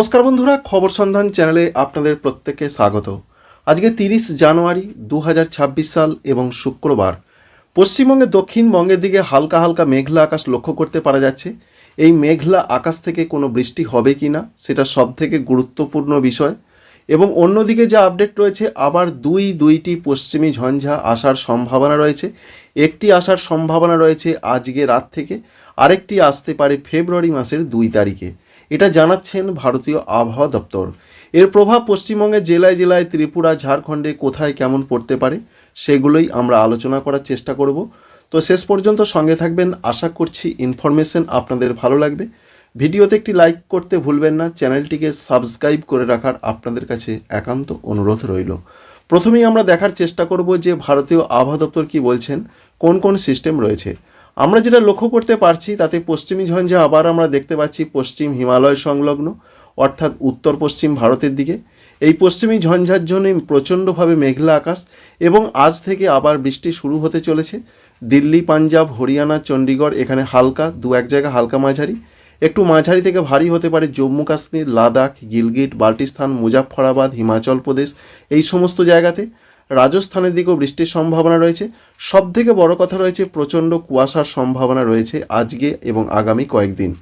নমস্কার বন্ধুরা, খবর সন্ধান চ্যানেলে আপনাদের প্রত্যেককে স্বাগত। আজকে তিরিশ জানুয়ারি দু হাজার ছাব্বিশ সাল এবং শুক্রবার। পশ্চিমবঙ্গে দক্ষিণবঙ্গের দিকে হালকা হালকা মেঘলা আকাশ লক্ষ্য করতে পারা যাচ্ছে। এই মেঘলা আকাশ থেকে কোনো বৃষ্টি হবে কি না, সেটা সব থেকে গুরুত্বপূর্ণ বিষয়। এবং অন্যদিকে যে আপডেট রয়েছে, আবার দুই, দুইটি পশ্চিমী ঝঞ্ঝা আসার সম্ভাবনা রয়েছে। একটি আসার সম্ভাবনা রয়েছে আজকে রাত থেকে, আরেকটি আসতে পারে ফেব্রুয়ারি মাসের দুই তারিখে। এটা জানাচ্ছেন ভারতীয় আবহাওয়া দপ্তর। এর প্রভাব পশ্চিমবঙ্গের জেলায় জেলায়, ত্রিপুরা, ঝাড়খণ্ডে কোথায় কেমন পড়তে পারে, সেগুলোই আমরা আলোচনা করার চেষ্টা করব। তো শেষ পর্যন্ত সঙ্গে থাকবেন, আশা করছি ইনফরমেশন আপনাদের ভালো লাগবে। ভিডিওতে একটি লাইক করতে ভুলবেন না, চ্যানেলটিকে সাবস্ক্রাইব করে রাখার আপনাদের কাছে একান্ত অনুরোধ রইল। প্রথমেই আমরা দেখার চেষ্টা করব যে ভারতীয় আবহাওয়া দপ্তর কী বলছেন, কোন কোন সিস্টেম রয়েছে। আমরা যেটা লক্ষ্য করতে পারছি, তাতে পশ্চিমী ঝঞ্ঝা আবার আমরা দেখতে পাচ্ছি পশ্চিম হিমালয় সংলগ্ন, অর্থাৎ উত্তর পশ্চিম ভারতের দিকে। এই পশ্চিমী ঝঞ্ঝার জন্যই প্রচণ্ডভাবে মেঘলা আকাশ এবং আজ থেকে আবার বৃষ্টি শুরু হতে চলেছে। দিল্লি, পাঞ্জাব, হরিয়ানা, চণ্ডীগড় এখানে হালকা, দু এক জায়গা হালকা মাঝারি। একটু মাঝারি থেকে ভারী হতে পারে জম্মু কাশ্মীর, লাদাখ, গিলগিট, বাল্টিস্তান, মুজাফফরাবাদ, হিমাচল প্রদেশ এই সমস্ত জায়গাতে। রাজস্থানের দিকেও বৃষ্টির সম্ভাবনা রয়েছে। সব থেকে বড় কথা রয়েছে, প্রচণ্ড কুয়াশার সম্ভাবনা রয়েছে আজকে এবং আগামী কয়েকদিন।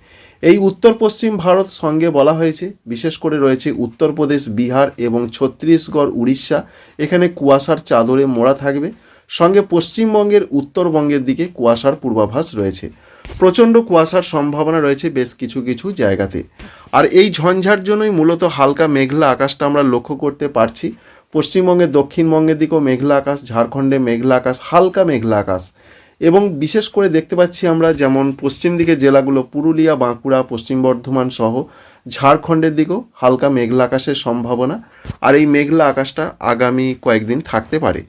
এই উত্তর পশ্চিম ভারত সঙ্গে বলা হয়েছে, বিশেষ করে রয়েছে উত্তরপ্রদেশ, বিহার এবং ছত্তিশগড়, উড়িষ্যা। এখানে কুয়াশার চাদরে মোড়া থাকবে। সঙ্গে পশ্চিমবঙ্গের উত্তরবঙ্গের দিকে কুয়াশার পূর্বাভাস রয়েছে। প্রচণ্ড কুয়াশার সম্ভাবনা রয়েছে বেশ কিছু কিছু জায়গাতে। আর এই ঝঞ্ঝার জন্যই মূলত হালকা মেঘলা আকাশটা আমরা লক্ষ্য করতে পারছি। পশ্চিমবঙ্গের দক্ষিণবঙ্গের দিকেও মেঘলা আকাশ, ঝাড়খণ্ডে মেঘলা আকাশ, হালকা মেঘলা আকাশ। এবং বিশেষ করে দেখতে পাচ্ছি আমরা যেমন পশ্চিম দিকে জেলাগুলো পুরুলিয়া, বাঁকুড়া, পশ্চিম বর্ধমান সহ ঝাড়খণ্ডের দিকেও হালকা মেঘলা আকাশের সম্ভাবনা। আর এই মেঘলা আকাশটা আগামী কয়েকদিন থাকতে পারে।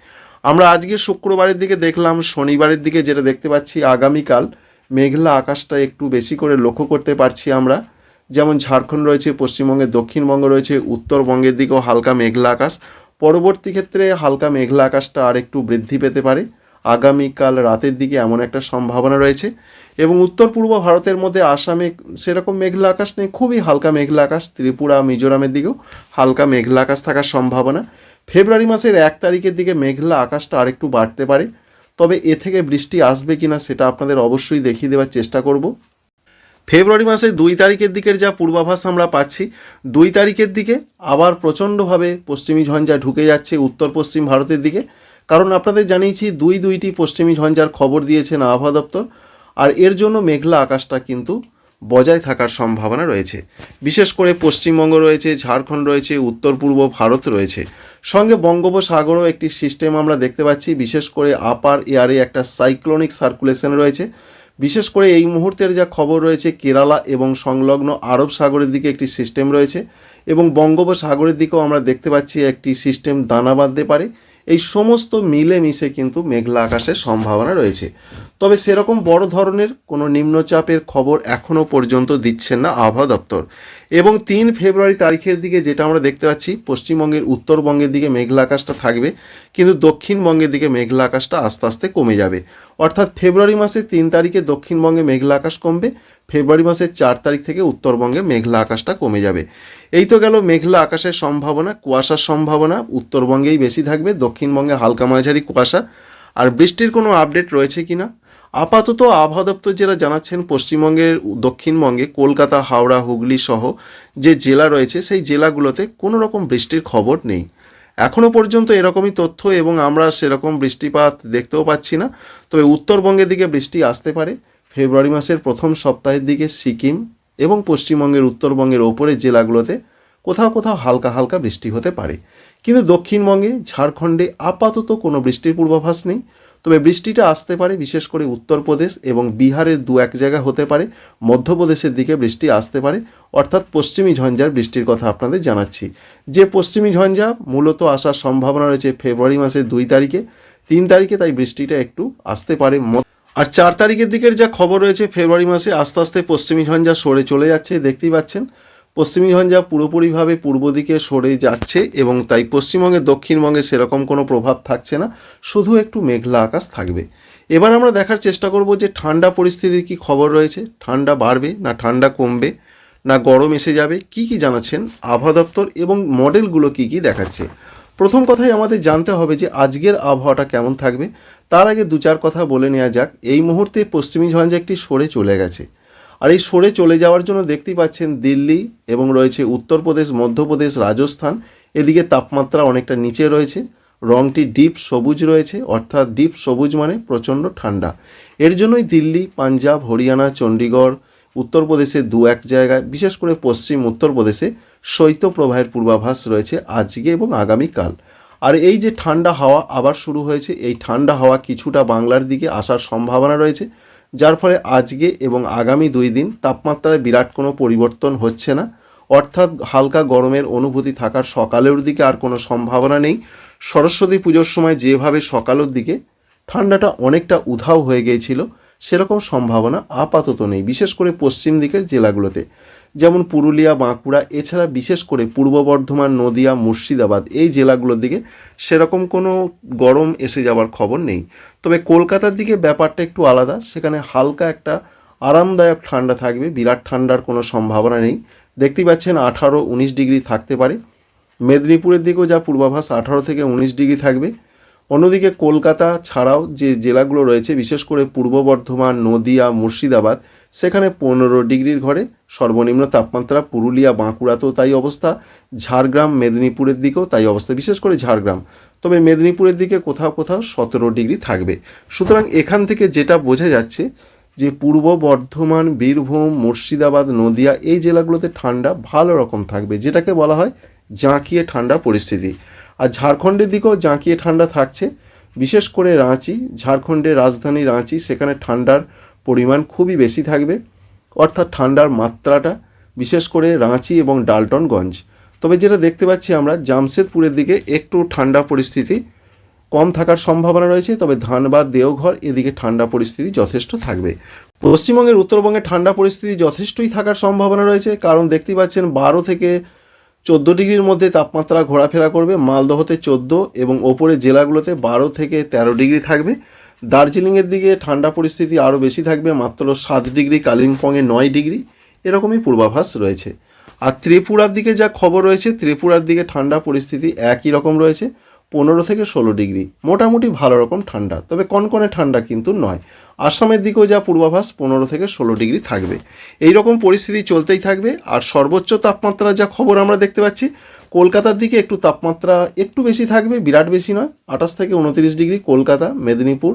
আমরা আজকে শুক্রবারের দিকে দেখলাম, শনিবারের দিকে যেটা দেখতে পাচ্ছি, আগামীকাল মেঘলা আকাশটা একটু বেশি করে লক্ষ্য করতে পারছি আমরা। যেমন ঝাড়খণ্ড রয়েছে, পশ্চিমবঙ্গে দক্ষিণবঙ্গ রয়েছে, উত্তরবঙ্গের দিকেও হালকা মেঘলা আকাশ। পরবর্তী ক্ষেত্রে হালকা মেঘলা আকাশটা আর একটু বৃদ্ধি পেতে পারে। আগামীকাল রাতের দিকে এমন একটা সম্ভাবনা রয়েছে। এবং উত্তর পূর্ব ভারতের মধ্যে আসামে সেরকম মেঘলা আকাশ নেই, খুবই হালকা মেঘলা আকাশ। ত্রিপুরা, মিজোরামের দিকেও হালকা মেঘলা আকাশ থাকার সম্ভাবনা। ফেব্রুয়ারি মাসের এক তারিখের দিকে মেঘলা আকাশটা আরেকটু বাড়তে পারে। তবে এ থেকে বৃষ্টি আসবে কিনা সেটা আপনাদের অবশ্যই দেখিয়ে দেওয়ার চেষ্টা করব। ফেব্রুয়ারি মাসের দুই তারিখের দিকের যা পূর্বাভাস আমরা পাচ্ছি, দুই তারিখের দিকে আবার প্রচণ্ডভাবে পশ্চিমী ঝঞ্ঝা ঢুকে যাচ্ছে উত্তর পশ্চিম ভারতের দিকে। কারণ আপনাদের জানিয়েছি, দুই দুইটি পশ্চিমী ঝঞ্ঝার খবর দিয়েছেন আবহাওয়া দপ্তর। আর এর জন্য মেঘলা আকাশটা কিন্তু বজায় থাকার সম্ভাবনা রয়েছে। বিশেষ করে পশ্চিমবঙ্গ রয়েছে, ঝাড়খণ্ড রয়েছে উত্তর পূর্ব ভারত রয়েছে। সঙ্গে বঙ্গোপসাগরও একটি সিস্টেম আমরা দেখতে পাচ্ছি। বিশেষ করে আপার এয়ারে একটা সাইক্লোনিক সার্কুলেশন রয়েছে। বিশেষ করে এই মুহূর্তের যা খবর রয়েছে, কেরালা এবং সংলগ্ন আরব সাগরের দিকে একটি সিস্টেম রয়েছে এবং বঙ্গোপসাগরের দিকেও আমরা দেখতে পাচ্ছি একটি সিস্টেম দানা বাঁধতে পারে। এই সমস্ত মিলে মিশে কিন্তু মেঘলা আকাশের সম্ভাবনা রয়েছে। তবে সেরকম বড় ধরনের কোনো নিম্নচাপের খবর এখনও পর্যন্ত দিচ্ছেন না আবহাওয়া দপ্তর। এবং তিন ফেব্রুয়ারি তারিখের দিকে যেটা আমরা দেখতে পাচ্ছি, পশ্চিমবঙ্গের উত্তরবঙ্গের দিকে মেঘলা আকাশটা থাকবে, কিন্তু দক্ষিণবঙ্গের দিকে মেঘলা আকাশটা আস্তে আস্তে কমে যাবে। অর্থাৎ ফেব্রুয়ারি মাসের তিন তারিখে দক্ষিণবঙ্গে মেঘলা আকাশ কমবে, ফেব্রুয়ারি মাসের চার তারিখ থেকে উত্তরবঙ্গে মেঘলা আকাশটা কমে যাবে। এই তো গেল মেঘলা আকাশের সম্ভাবনা, কুয়াশার সম্ভাবনা, উত্তরবঙ্গেই বেশি থাকবে, দক্ষিণবঙ্গে হালকা মাঝারি কুয়াশা। আর বৃষ্টির কোনো আপডেট রয়েছে কি না আপাতত আবহাওয়া দপ্তর যারা জানাচ্ছেন পশ্চিমবঙ্গের দক্ষিণবঙ্গে কলকাতা, হাওড়া, হুগলি সহ যে জেলা রয়েছে সেই জেলাগুলোতে কোনো রকম বৃষ্টির খবর নেই। এখনও পর্যন্ত এরকমই তথ্য এবং আমরা সেরকম বৃষ্টিপাত দেখতেও পাচ্ছি না। তবে উত্তরবঙ্গের দিকে বৃষ্টি আসতে পারে। ফেব্রুয়ারি মাসের প্রথম সপ্তাহের দিকে সিকিম এবং পশ্চিমবঙ্গের উত্তরবঙ্গের ওপরের জেলাগুলোতে কোথাও কোথাও হালকা হালকা বৃষ্টি হতে পারে। কিন্তু দক্ষিণবঙ্গে, ঝাড়খণ্ডে আপাতত কোনো বৃষ্টির পূর্বাভাস নেই। তবে বৃষ্টিটা আসতে পারে, বিশেষ করে উত্তরপ্রদেশ এবং বিহারের দু এক জায়গা হতে পারে। মধ্যপ্রদেশের দিকে বৃষ্টি আসতে পারে, অর্থাৎ পশ্চিমী ঝঞ্ঝার বৃষ্টির কথা আপনাদের জানাচ্ছি। যে পশ্চিমী ঝঞ্ঝা মূলত আসার সম্ভাবনা রয়েছে ফেব্রুয়ারি মাসের দুই তারিখে। তিন তারিখে তাই বৃষ্টিটা একটু আসতে পারে। আর চার তারিখের দিকের যা খবর রয়েছে ফেব্রুয়ারি মাসে, আস্তে আস্তে পশ্চিমী ঝঞ্ঝা সরে চলে যাচ্ছে, দেখতেই পাচ্ছেন। পশ্চিমী ঝঞ্ঝা পুরোপুরিভাবে পূর্ব দিকে সরে যাচ্ছে এবং তাই পশ্চিমবঙ্গে দক্ষিণবঙ্গে সেরকম কোনো প্রভাব থাকছে না, শুধু একটু মেঘলা আকাশ থাকবে। এবার আমরা দেখার চেষ্টা করব যে ঠান্ডা পরিস্থিতির কি খবর রয়েছে, ঠান্ডা বাড়বে না ঠান্ডা কমবে, না গরম এসে যাবে, কি কি জানাচ্ছেন আবহাওয়া দপ্তর এবং মডেলগুলো কি কি দেখাচ্ছে। প্রথম কথাই আমাদের জানতে হবে যে আজকের আবহাওয়াটা কেমন থাকবে, তার আগে দু চার কথা বলে নেওয়া যাক। এই মুহূর্তে পশ্চিমী ঝঞ্ঝা একটি সরে চলে গেছে। আর এই সরে চলে যাওয়ার জন্য দেখতেই পাচ্ছেন দিল্লি এবং রয়েছে উত্তরপ্রদেশ, মধ্যপ্রদেশ, রাজস্থান। এদিকে তাপমাত্রা অনেকটা নিচে রয়েছে। রংটি ডিপ সবুজ রয়েছে, অর্থাৎ ডিপ সবুজ মানে প্রচণ্ড ঠান্ডা। এর জন্যই দিল্লি, পাঞ্জাব, হরিয়ানা, চণ্ডীগড় উত্তরপ্রদেশে দু এক জায়গায়, বিশেষ করে পশ্চিম, উত্তরপ্রদেশে শৈত্যপ্রবাহের পূর্বাভাস রয়েছে আজকে এবং আগামীকাল। আর এই যে ঠান্ডা হাওয়া আবার শুরু হয়েছে, এই ঠান্ডা হাওয়া কিছুটা বাংলার দিকে আসার সম্ভাবনা রয়েছে। যার ফলে আজকে এবং আগামী দুই দিন তাপমাত্রায় বিরাট কোনো পরিবর্তন হচ্ছে না। অর্থাৎ হালকা গরমের অনুভূতি থাকার সকালের দিকে আর কোনো সম্ভাবনা নেই। সরস্বতী পুজোর সময় যেভাবে সকালের দিকে, ঠান্ডাটা অনেকটা উধাও হয়ে গিয়েছিল। সেরকম সম্ভাবনা আপাতত নেই, বিশেষ করে পশ্চিম দিকের জেলাগুলোতে। যেমন পুরুলিয়া, বাঁকুড়া, এছাড়া বিশেষ করে পূর্ব বর্ধমান, নদিয়া, মুর্শিদাবাদ, এই জেলাগুলোর দিকে সেরকম কোনো গরম এসে যাওয়ার খবর নেই। তবে কলকাতার দিকে ব্যাপারটা একটু আলাদা, সেখানে হালকা একটা আরামদায়ক ঠান্ডা থাকবে, বিরাট ঠান্ডার কোনো সম্ভাবনা নেই। দেখতেই পাচ্ছেন আঠারো, উনিশ ডিগ্রি থাকতে পারে। মেদিনীপুরের দিকেও যা পূর্বাভাস, আঠারো থেকে উনিশ ডিগ্রি থাকবে। অন্যদিকে কলকাতা ছাড়াও যে জেলাগুলো রয়েছে, বিশেষ করে পূর্ব বর্ধমান, নদিয়া, মুর্শিদাবাদ, সেখানে পনেরো ডিগ্রির ঘরে সর্বনিম্ন তাপমাত্রা। পুরুলিয়া, বাঁকুড়াতেও তাই অবস্থা। ঝাড়গ্রাম, মেদিনীপুরের দিকেও তাই অবস্থা, বিশেষ করে ঝাড়গ্রাম। তবে মেদিনীপুরের দিকে কোথাও কোথাও সতেরো ডিগ্রি থাকবে। সুতরাং এখান থেকে যেটা বোঝা যাচ্ছে যে পূর্ব বর্ধমান, বীরভূম, মুর্শিদাবাদ, নদিয়া এই জেলাগুলোতে ঠান্ডা ভালো রকম থাকবে, যেটাকে বলা হয় জাঁকিয়ে ঠান্ডা পরিস্থিতি। আর ঝাড়খণ্ডের দিকেও জাঁকিয়ে ঠান্ডা থাকছে। বিশেষ করে রাঁচি, ঝাড়খণ্ডের রাজধানী রাঁচি, সেখানে ঠান্ডার পরিমাণ খুবই বেশি থাকবে। অর্থাৎ ঠান্ডার মাত্রাটা, বিশেষ করে রাঁচি এবং ডালটনগঞ্জ। তবে যেটা দেখতে পাচ্ছি আমরা, জামশেদপুরের দিকে একটু ঠান্ডা পরিস্থিতি কম থাকার সম্ভাবনা রয়েছে, তবে ধানবাদ, দেওঘর এদিকে ঠান্ডা পরিস্থিতি যথেষ্ট থাকবে। পশ্চিমবঙ্গের উত্তরবঙ্গে ঠান্ডা পরিস্থিতি যথেষ্টই থাকার সম্ভাবনা রয়েছে, কারণ দেখতে পাচ্ছেন বারো থেকে চোদ্দ ডিগ্রির মধ্যে তাপমাত্রা ঘোরাফেরা করবে মালদহতে চোদ্দ এবং ওপরে জেলাগুলোতে বারো থেকে তেরো ডিগ্রি থাকবে। দার্জিলিংয়ের দিকে ঠান্ডা পরিস্থিতি আরও বেশি থাকবে, মাত্র সাত ডিগ্রি, কালিম্পংয়ে নয় ডিগ্রি, এরকমই পূর্বাভাস রয়েছে। আর ত্রিপুরার দিকে যা খবর রয়েছে, ত্রিপুরার দিকে ঠান্ডা পরিস্থিতি একই রকম রয়েছে। পনেরো থেকে ষোলো ডিগ্রি। মোটামুটি ভালো রকম ঠান্ডা, তবে কনকনে ঠান্ডা কিন্তু নয়। আসামের দিকেও যা পূর্বাভাস, পনেরো থেকে ষোলো ডিগ্রি থাকবে। এই রকম পরিস্থিতি চলতেই থাকবে, আর সর্বোচ্চ তাপমাত্রা যা খবর আমরা দেখতে পাচ্ছি, কলকাতার দিকে একটু তাপমাত্রা একটু বেশি থাকবে, বিরাট বেশি নয়, আঠাশ থেকে উনত্রিশ ডিগ্রি কলকাতা, মেদিনীপুর,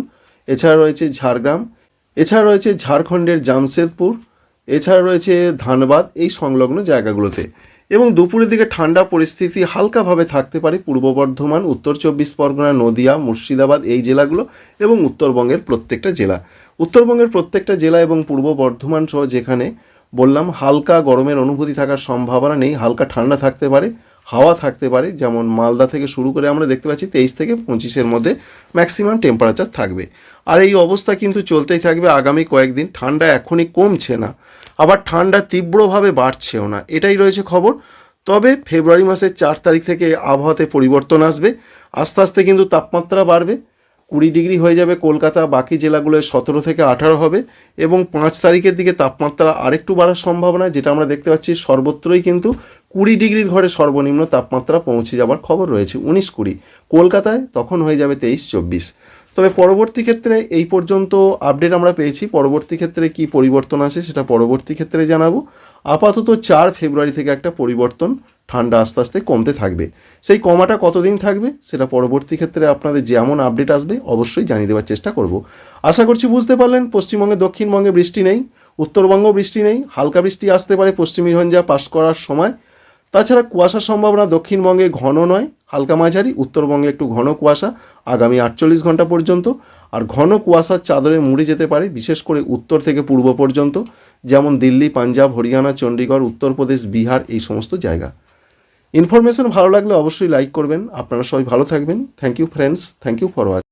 এছাড়া রয়েছে ঝাড়গ্রাম, এছাড়া রয়েছে ঝাড়খণ্ডের জামশেদপুর, এছাড়া রয়েছে ধানবাদ, এই সংলগ্ন জায়গাগুলোতে। এবং দুপুরের দিকে ঠান্ডা পরিস্থিতি হালকাভাবে থাকতে পারে পূর্ব বর্ধমান, উত্তর চব্বিশ পরগনা, নদিয়া, মুর্শিদাবাদ এই জেলাগুলো এবং উত্তরবঙ্গের প্রত্যেকটা জেলা। উত্তরবঙ্গের প্রত্যেকটা জেলা এবং পূর্ব বর্ধমান সহ যেখানে বললাম হালকা গরমের অনুভূতি থাকার সম্ভাবনা নেই, হালকা ঠান্ডা থাকতে পারে হাওয়া থাকতে পারে, যেমন মালদা থেকে শুরু করে আমরা দেখতে পাচ্ছি তেইশ থেকে পঁচিশের মধ্যে ম্যাক্সিমাম টেম্পারেচার থাকবে। আর এই অবস্থা কিন্তু চলতেই থাকবে আগামী কয়েকদিন, ঠান্ডা এখনই কমছে না, আবার ঠান্ডা তীব্রভাবে বাড়ছেও না, এটাই রয়েছে খবর। তবে ফেব্রুয়ারি মাসের চার তারিখ থেকে আবহাওয়াতে পরিবর্তন আসবে, আস্তে আস্তে কিন্তু তাপমাত্রা বাড়বে। কুড়ি ডিগ্রি হয়ে যাবে কলকাতা, বাকি জেলাগুলোয় সতেরো থেকে আঠারো হবে এবং পাঁচ তারিখের দিকে তাপমাত্রা আরেকটু বাড়ার সম্ভাবনা, যেটা আমরা দেখতে পাচ্ছি সর্বত্রই কিন্তু কুড়ি ডিগ্রির ঘরে সর্বনিম্ন তাপমাত্রা পৌঁছে যাবার খবর রয়েছে, উনিশ কুড়ি। কলকাতায় তখন হয়ে যাবে তেইশ, চব্বিশ। তবে পরবর্তী ক্ষেত্রে এই পর্যন্ত আপডেট আমরা পেয়েছি, পরবর্তী ক্ষেত্রে কি পরিবর্তন আসে সেটা পরবর্তী ক্ষেত্রে জানাব। আপাতত চার ফেব্রুয়ারি থেকে একটা পরিবর্তন ঠান্ডা আস্তে আস্তে কমতে থাকবে। সেই কমাটা কতদিন থাকবে, সেটা পরবর্তী ক্ষেত্রে আপনাদের যেমন আপডেট আসবে, অবশ্যই জানিয়ে দেওয়ার চেষ্টা করব। আশা করছি বুঝতে পারলেন, পশ্চিমবঙ্গে, দক্ষিণবঙ্গে বৃষ্টি নেই উত্তরবঙ্গ বৃষ্টি নেই, হালকা বৃষ্টি আসতে পারে পশ্চিম ঝঞ্ঝা পাশ করার সময়। তাছাড়া কুয়াশার সম্ভাবনা দক্ষিণবঙ্গে ঘন নয়, হালকা মাঝারি, উত্তরবঙ্গে একটু ঘন কুয়াশা, আগামী আটচল্লিশ ঘণ্টা পর্যন্ত। আর ঘন কুয়াশার চাদরে মুড়ে যেতে পারে, বিশেষ করে উত্তর থেকে পূর্ব পর্যন্ত, যেমন দিল্লি, পাঞ্জাব, হরিয়ানা, চণ্ডীগড়, উত্তরপ্রদেশ, বিহার, এই সমস্ত জায়গা। ইনফরমেশন ভালো লাগলে অবশ্যই লাইক করবেন। আপনারা সবাই ভালো থাকবেন। Thank you friends thank you for watch